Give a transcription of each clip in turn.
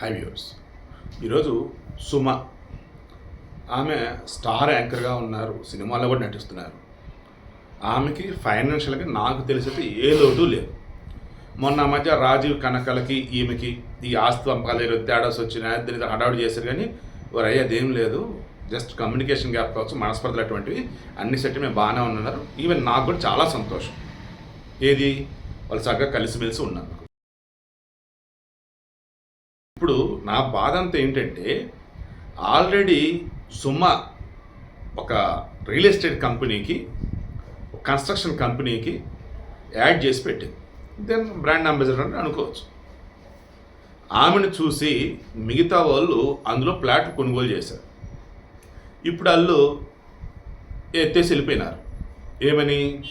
High viewers ఈరోజు సుమ. ఆమె star యాంకర్గా ఉన్నారు. సినిమాలో కూడా నటిస్తున్నారు. ఆమెకి ఫైనాన్షియల్గా నాకు తెలిసితే ఏ లోటు లేదు. మొన్న మధ్య రాజీవ్ కనకలకి ఈమెకి ఈ ఆస్తి పంపకాలు ఏదో తేడాస్ వచ్చిన దీనితో హడావుడి చేశారు కానీ వారు అయ్యేది ఏం లేదు. జస్ట్ కమ్యూనికేషన్ గ్యాప్ కావచ్చు మనస్పర్ధలు అటువంటివి అన్ని సెట్ మేము బాగానే ఉన్నారు. ఈవెన్ నాకు కూడా చాలా సంతోషం. ఏది? వాళ్ళు చక్కగా కలిసిమెలిసి ఉన్నారు. ఇప్పుడు నా బాధ అంతా ఏంటంటే ఆల్రెడీ సుమ ఒక రియల్ ఎస్టేట్ కంపెనీకి కన్స్ట్రక్షన్ కంపెనీకి యాడ్ చేసి పెట్టింది. దెన్ బ్రాండ్ అంబాసిడర్ అని అనుకోవచ్చు. ఆమెను చూసి మిగతా వాళ్ళు అందులో ప్లాట్ కొనుగోలు చేశారు. ఇప్పుడు వాళ్ళు ఎత్తేసి వెళ్ళిపోయినారు. ఏమని?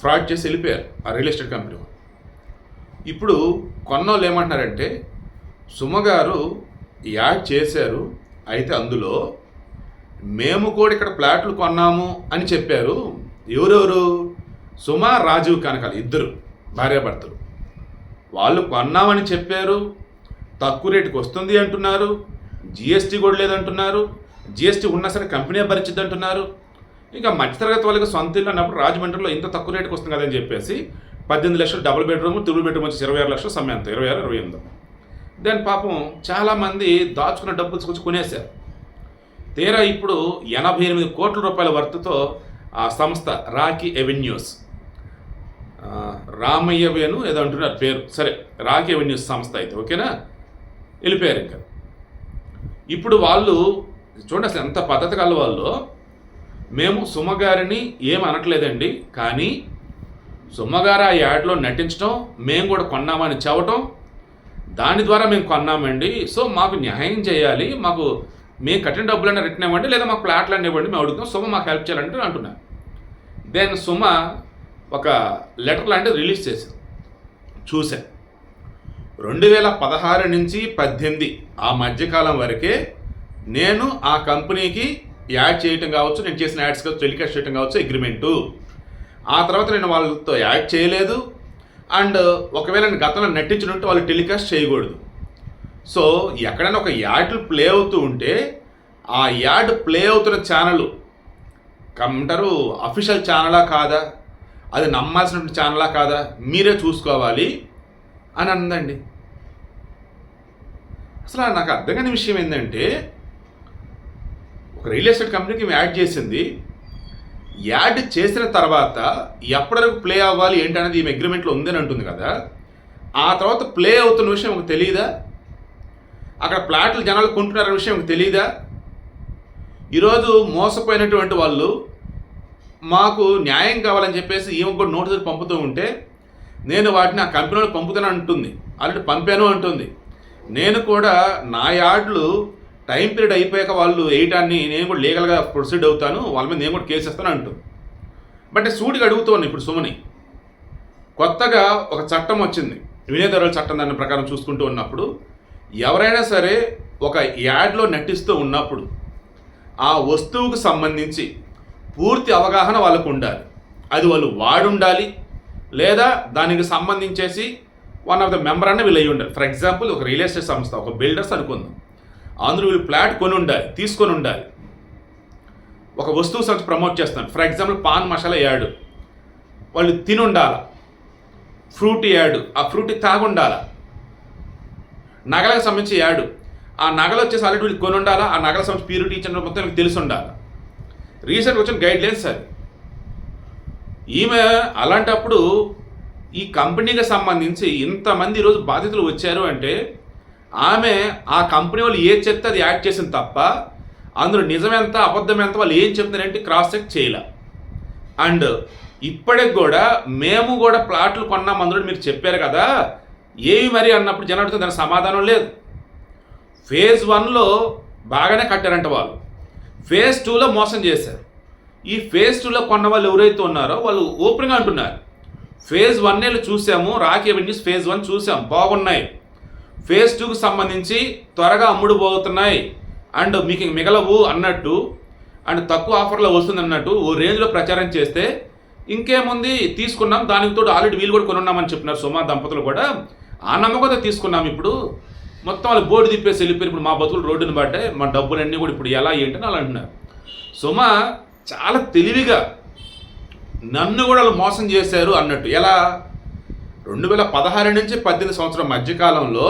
ఫ్రాడ్ చేసి వెళ్ళిపోయారు ఆ రియల్ ఎస్టేట్ కంపెనీ వాళ్ళు. ఇప్పుడు కొన్నోళ్ళు ఏమంటున్నారంటే సుమ గారు యాడ్ చేశారు. అయితే అందులో మేము కూడా ఇక్కడ ప్లాట్లు కొన్నాము అని చెప్పారు. ఎవరెవరు? సుమ రాజీవ్ కనకాల ఇద్దరు భార్యాభర్తలు. వాళ్ళు కొన్నామని చెప్పారు. తక్కువ రేటుకి వస్తుంది అంటున్నారు. జిఎస్టీ కూడా లేదంటున్నారు. జిఎస్టీ ఉన్నా సరే కంపెనీ భరించింది అంటున్నారు ఇంకా మధ్యతరగతి వాళ్ళకి సొంత ఇల్లు అన్నప్పుడు రాజమండ్రిలో ఇంత తక్కువ రేటుకి వస్తుంది కదని చెప్పేసి పద్దెనిమిది లక్షలు డబుల్ బెడ్రూమ్ త్రిబుల్ బెడ్రూమ్ వచ్చి ఇరవై ఆరు లక్షలు సమయంతో ఇరవై ఆరు ఇరవై ఎనిమిది. దాని పాపం చాలామంది దాచుకున్న డబ్బులు తీసుకొచ్చి కొనేశారు. తీరా ఇప్పుడు ఎనభై ఎనిమిది కోట్ల రూపాయల వర్త్తో ఆ సంస్థ రాకీ ఎవెన్యూస్ రామయ్య వేణు ఏదో అంటున్నారు పేరు. సరే రాకీ ఎవెన్యూస్ సంస్థ అయితే ఓకేనా? వెళ్ళిపోయారు ఇంకా. ఇప్పుడు వాళ్ళు చూడండి అసలు ఎంత పద్ధతి కల వాళ్ళు. మేము సుమగారిని ఏం అనట్లేదండి కానీ సుమ్మగారు ఆ యాడ్లో నటించడం మేము కూడా కొన్నామని చెప్పటం దాని ద్వారా మేము కొన్నామండి. సో మాకు న్యాయం చేయాలి. మాకు మేము కట్టిన డబ్బులైనా రిటర్న్ ఇవ్వండి లేదా మాకు ప్లాట్లన్నీ ఇవ్వండి మేము అడుగుతాం సుమ మాకు హెల్ప్ చేయాలంటే అంటున్నాను దెన్ సుమ ఒక లెటర్ లాంటిది రిలీజ్ చేశాను చూశాను రెండు వేల పదహారు నుంచి పద్దెనిమిది ఆ మధ్యకాలం వరకే నేను ఆ కంపెనీకి యాడ్ చేయటం కావచ్చు నేను చేసిన యాడ్స్ కావచ్చు టెలికాస్ట్ చేయటం కావచ్చు అగ్రిమెంటు. ఆ తర్వాత నేను వాళ్ళతో యాడ్ చేయలేదు. అండ్ ఒకవేళ గతంలో నటించినట్టు వాళ్ళు టెలికాస్ట్ చేయకూడదు. సో ఎక్కడైనా ఒక యాడ్లు ప్లే అవుతూ ఉంటే ఆ యాడ్ ప్లే అవుతున్న ఛానల్ కంటారు అఫీషియల్ ఛానలా కాదా? అది నమ్మాల్సిన ఛానలా కాదా? మీరే చూసుకోవాలి అని అందండి అసలు నాకు అర్థం కాని విషయం ఏంటంటే ఒక రియల్ ఎస్టేట్ కంపెనీకి యాడ్ చేసింది యాడ్ చేసిన తర్వాత ఎప్పటివరకు ప్లే అవ్వాలి ఏంటి అనేది ఈమె అగ్రిమెంట్లో ఉందని అంటుంది కదా. ఆ తర్వాత ప్లే అవుతున్న విషయం మీకు తెలియదా అక్కడ ప్లాట్లు జనాలు కొంటున్నారనే విషయం మీకు తెలియదా ఈరోజు మోసపోయినటువంటి వాళ్ళు మాకు న్యాయం కావాలని చెప్పేసి ఈమె కూడా నోటీసులు పంపుతూ ఉంటే నేను వాటిని ఆ కంపెనీలో పంపుతాను అంటుంది. ఆల్రెడీ పంపాను అంటుంది. నేను కూడా నా యార్డ్లు టైం పీరియడ్ అయిపోయాక వాళ్ళు వేయటాన్ని నేను కూడా లీగల్గా ప్రొసీడ్ అవుతాను వాళ్ళ మీద నేను కూడా కేసు ఇస్తాను అంటూ. బట్ సూటిగా అడుగుతున్నాను ఇప్పుడు సుమని. కొత్తగా ఒక చట్టం వచ్చింది. వినియోగదారుల చట్టం దాని ప్రకారం చూసుకుంటూ ఉన్నప్పుడు ఎవరైనా సరే ఒక యాడ్లో నటిస్తూ ఉన్నప్పుడు ఆ వస్తువుకు సంబంధించి పూర్తి అవగాహన వాళ్ళకు ఉండాలి. అది వాళ్ళు వాడుండాలి లేదా దానికి సంబంధించేసి వన్ ఆఫ్ ద మెంబర్ అన్న వీళ్ళు అయ్యి ఉండాలి ఫర్ ఎగ్జాంపుల్ ఒక రియల్ ఎస్టేట్ సంస్థ ఒక బిల్డర్స్ అనుకుందాం. అందులో వీళ్ళు ఫ్లాట్ కొని ఉండాలి తీసుకొని ఉండాలి ఒక వస్తువు సంస్థ ప్రమోట్ చేస్తాను for example paan masala ad. వాళ్ళు తిని ఉండాల ఫ్రూట్ యాడ్. ఆ ఫ్రూట్ తాగుండాల? నగలకు సంబంధించి యాడ్. ఆ నగలు వచ్చేసి ఆల్రెడీ వీళ్ళు కొని ఉండాలా ఆ నగల సంబంధించి ప్యూరిటీ ఇచ్చిన మొత్తం వీళ్ళకి తెలిసి ఉండాలి రీసెంట్ వచ్చిన గైడ్ లైన్స్ సార్. ఈమె అలాంటప్పుడు ఈ కంపెనీకి సంబంధించి ఇంతమంది ఈరోజు బాధితులు వచ్చారు అంటే ఆమె ఆ కంపెనీ వాళ్ళు ఏది చెప్తే అది యాడ్ చేసింది తప్ప అందులో నిజమెంత అబద్ధం ఎంత వాళ్ళు ఏం చెప్తున్నారంటే క్రాస్ చెక్ చేయలే. అండ్ ఇప్పటికి కూడా మేము కూడా ప్లాట్లు కొన్నాం అందులో మీరు చెప్పారు కదా ఏవి మరి అన్నప్పుడు జనాలతో దానికి సమాధానం లేదు. ఫేజ్ వన్లో బాగానే కట్టారంట వాళ్ళు. ఫేజ్ టూలో మోసం చేశారు. ఈ ఫేజ్ టూలో కొన్న వాళ్ళు ఎవరైతే ఉన్నారో వాళ్ళు ఓపెన్గా అంటున్నారు. ఫేజ్ వన్ చూసాము రాకీ అవెన్యూస్ ఫేజ్ వన్ చూసాం బాగున్నాయి. ఫేజ్ టూకు సంబంధించి త్వరగా అమ్ముడు పోతున్నాయి. అండ్ మీకు మిగలవు అన్నట్టు అండ్ తక్కువ ఆఫర్లో వస్తుంది అన్నట్టు ఓ రేంజ్లో ప్రచారం చేస్తే ఇంకేముంది? తీసుకున్నాం. దానికి తోడు ఆల్రెడీ వీళ్ళు కూడా కొనున్నామని చెప్పినారు సుమా దంపతులు కూడా. ఆ నమ్మకంతో తీసుకున్నాం ఇప్పుడు. మొత్తం వాళ్ళు బోర్డు తిప్పేసి వెళ్ళిపోయి ఇప్పుడు మా బతుకులు రోడ్డుని బట్టే మా డబ్బులన్నీ కూడా ఇప్పుడు ఎలా ఏంటని వాళ్ళు అంటున్నారు. సుమ చాలా తెలివిగా నన్ను కూడా వాళ్ళు మోసం చేశారు అన్నట్టు. ఎలా? రెండు వేల పదహారు నుంచి పద్దెనిమిది సంవత్సరం మధ్యకాలంలో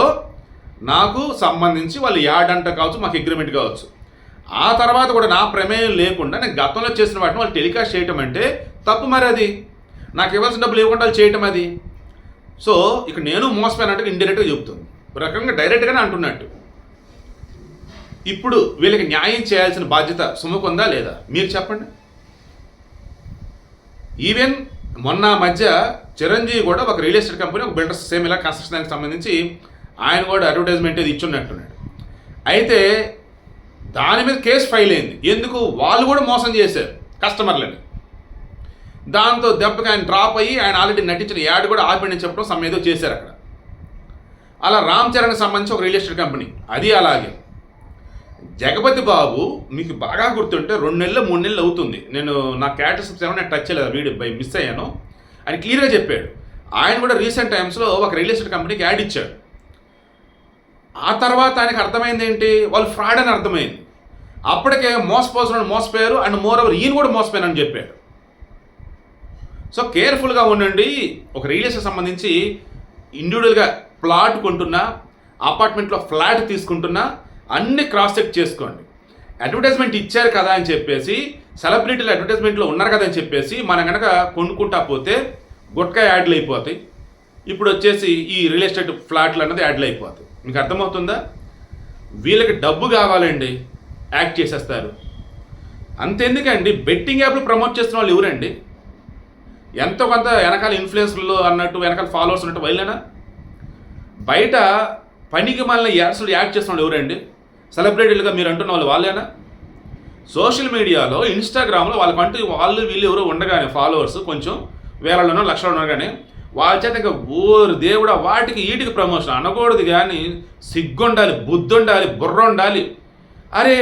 నాకు సంబంధించి వాళ్ళు యాడంట కావచ్చు మాకు అగ్రిమెంట్ కావచ్చు. ఆ తర్వాత కూడా నా ప్రమేయం లేకుండా నేను గతంలో చేసిన వాటిని వాళ్ళు టెలికాస్ట్ చేయటం అంటే తప్పు మరి అది. నాకు ఇవ్వాల్సిన డబ్బులు ఇవ్వకుండా వాళ్ళు చేయటం అది. సో ఇక నేను మోసపోయినట్టుగా ఇండైరెక్ట్గా చెబుతుంది ఒక రకంగా డైరెక్ట్గానే అంటున్నట్టు. ఇప్పుడు వీళ్ళకి న్యాయం చేయాల్సిన బాధ్యత సుమకుందా లేదా? మీరు చెప్పండి. ఈవెన్ మొన్న మధ్య చిరంజీవి కూడా ఒక రియల్ ఎస్టేట్ కంపెనీ ఒక బిల్డర్స్ సేమ్ ఇలా కన్స్ట్రక్షన్ దానికి సంబంధించి ఆయన కూడా అడ్వర్టైజ్మెంట్ ఇది ఇచ్చున్నట్టున్నాడు. అయితే దాని మీద కేసు ఫైల్ అయింది. ఎందుకు? వాళ్ళు కూడా మోసం చేశారు కస్టమర్లని. దాంతో దెబ్బకి ఆయన డ్రాప్ అయ్యి ఆయన ఆల్రెడీ నటించిన యాడ్ కూడా ఆపండి చెప్పడం సమ్ ఏదో చేశారు అక్కడ. అలా రామ్ చరణ్కి సంబంధించి ఒక రియల్ ఎస్టేట్ కంపెనీ అది అలాగే. జగపతి బాబు మీకు బాగా గుర్తుంటే రెండు నెలలు మూడు నెలలు అవుతుంది. నేను నా క్యారెక్టర్స్ ఏమో నేను టచ్ చేయలేదు? వీడియో బై మిస్ అయ్యాను. ఆయన క్లియర్గా చెప్పాడు. ఆయన కూడా రీసెంట్ టైమ్స్లో ఒక రియల్ ఎస్టేట్ కంపెనీకి యాడ్ ఇచ్చాడు. ఆ తర్వాత ఆయనకు అర్థమైంది ఏంటి? వాళ్ళు ఫ్రాడ్ అని అర్థమైంది. అప్పటికే మోసపోసిన మోసపోయారు. అండ్ మోర్ ఓవర్ ఈయన కూడా మోసపోయానని చెప్పాడు. సో కేర్ఫుల్గా ఉండండి. ఒక రియల్ ఎస్టేట్ సంబంధించి ఇండివిజువల్గా ప్లాట్ కొంటున్నా అపార్ట్మెంట్లో ఫ్లాట్ తీసుకుంటున్నా అన్ని క్రాస్ చెక్ చేసుకోండి. అడ్వర్టైజ్మెంట్ ఇచ్చారు కదా అని చెప్పేసి సెలబ్రిటీలు అడ్వర్టైజ్మెంట్లో ఉన్నారు కదా అని చెప్పేసి మనం కనుక కొనుక్కుంటా పోతే గుట్కా యాడ్లు అయిపోతాయి. ఇప్పుడు వచ్చేసి ఈ రియల్ ఎస్టేట్ ఫ్లాట్లు అన్నది యాడ్లు అయిపోతాయి. మీకు అర్థమవుతుందా? వీళ్ళకి డబ్బు కావాలండి యాక్ట్ చేసేస్తారు. అంతెందుకండి బెట్టింగ్ యాప్లు ప్రమోట్ చేస్తున్న వాళ్ళు ఎవరండి? ఎంతో కొంత వెనకాల ఇన్ఫ్లుయెన్స్లు అన్నట్టు వెనకాల ఫాలోవర్స్ ఉన్నట్టు వాళ్ళేనా? బయట పనికి మళ్ళీ యాడ్స్ యాడ్ చేస్తున్న వాళ్ళు ఎవరండి? సెలబ్రిటీలుగా మీరు అంటున్న వాళ్ళు వాళ్ళేనా? సోషల్ మీడియాలో ఇన్స్టాగ్రామ్లో వాళ్ళకంటూ వాళ్ళు వీళ్ళు ఎవరు ఉండగానే ఫాలోవర్స్ కొంచెం వేలలోనో లక్షలు ఉండగానే వాళ్ళ చేత ఇంకా ఊరు దేవుడా వాటికి వీటికి ప్రమోషన్ అనకూడదు కానీ సిగ్గుండాలి బుద్ధి ఉండాలి బుర్ర ఉండాలి అరే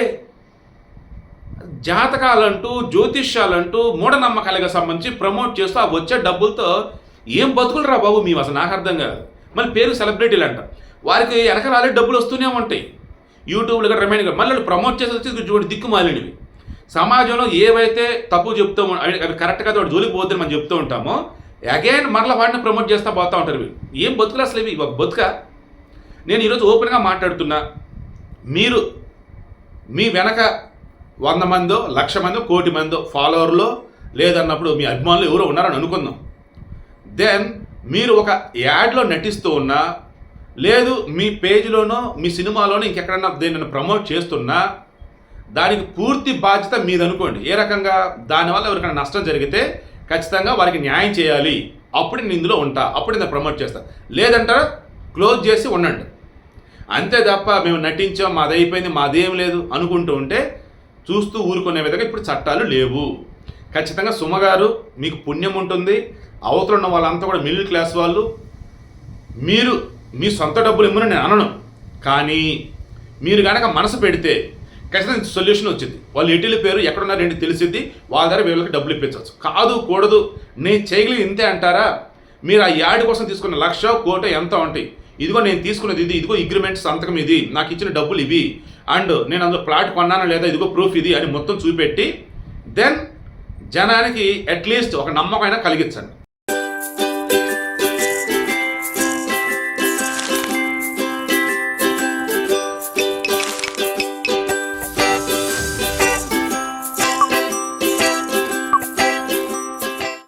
జాతకాలంటూ జ్యోతిష్యాలంటూ మూఢనమ్మకాలకు సంబంధించి ప్రమోట్ చేస్తూ ఆ వచ్చే డబ్బులతో ఏం బతుకులు రా బాబు మేము అసలు నాకు అర్థం కాదు. మళ్ళీ పేరు సెలబ్రిటీలు అంట వారికి వెనకరాలే డబ్బులు వస్తూనే ఉంటాయి. యూట్యూబ్లో కూడా రిమైండ్ మళ్ళీ ప్రమోట్ చేసి వచ్చి చూడండి దిక్కుమాలినవి సమాజంలో ఏవైతే తప్పు చెప్తూ అవి కరెక్ట్గా వాడు జోలికి పోతుంది మనం చెప్తూ ఉంటామో అగైన్ మరలా వాడిని ప్రమోట్ చేస్తూ పోతూ ఉంటారు వీళ్ళు. ఏం బతుకులు అసలు ఇవి? ఒక బతుక? నేను ఈరోజు ఓపెన్గా మాట్లాడుతున్నా. మీరు మీ వెనక వంద మందో లక్ష మందో కోటి మందో ఫాలోవర్లో లేదన్నప్పుడు మీ అభిమానులు ఎవరో ఉన్నారని అనుకుందాం. దెన్ మీరు ఒక యాడ్లో నటిస్తూ ఉన్నా లేదు మీ పేజీలోనో మీ సినిమాలోనో ఇంకెక్కడన్నా దేనిని ప్రమోట్ చేస్తున్నా దానికి పూర్తి బాధ్యత మీది అనుకోండి ఏ రకంగా? దానివల్ల ఎవరికైనా నష్టం జరిగితే ఖచ్చితంగా వారికి న్యాయం చేయాలి. అప్పుడు నేను ఇందులో ఉంటా. అప్పుడు నేను ప్రమోట్ చేస్తా. లేదంటారా క్లోజ్ చేసి ఉండండి. అంతే తప్ప మేము నటించాం మాది అయిపోయింది మాదేం లేదు అనుకుంటూ ఉంటే చూస్తూ ఊరుకునే విధంగా ఇప్పుడు చట్టాలు లేవు. ఖచ్చితంగా సుమగారు మీకు పుణ్యం ఉంటుంది. అవతల ఉన్న వాళ్ళంతా కూడా మిడిల్ క్లాస్ వాళ్ళు. మీరు మీ సొంత డబ్బులు ఇమ్మని నేను అనను. కానీ మీరు కనుక మనసు పెడితే ఖచ్చితంగా సొల్యూషన్ వచ్చింది. వాళ్ళు ఎటు పేరు ఎక్కడున్నారు ఏంటి తెలిసిద్ది వాళ్ళ దగ్గర వీళ్ళకి డబ్బులు ఇప్పించవచ్చు. కాదు కూడదు. నేను చేయగలిగి ఇంతే అంటారా? మీరు ఆ యాడ్ కోసం తీసుకున్న లక్ష కోట ఎంత ఉంటాయి? ఇదిగో నేను తీసుకున్నది ఇది ఇదిగో అగ్రిమెంట్ సంతకం ఇది. నాకు ఇచ్చిన డబ్బులు ఇవి. అండ్ నేను అందులో ప్లాట్ కొన్నాను లేదా? ఇదిగో ప్రూఫ్ ఇది అని మొత్తం చూపెట్టి దెన్ జనానికి అట్లీస్ట్ ఒక నమ్మకం అయినా కలిగించండి.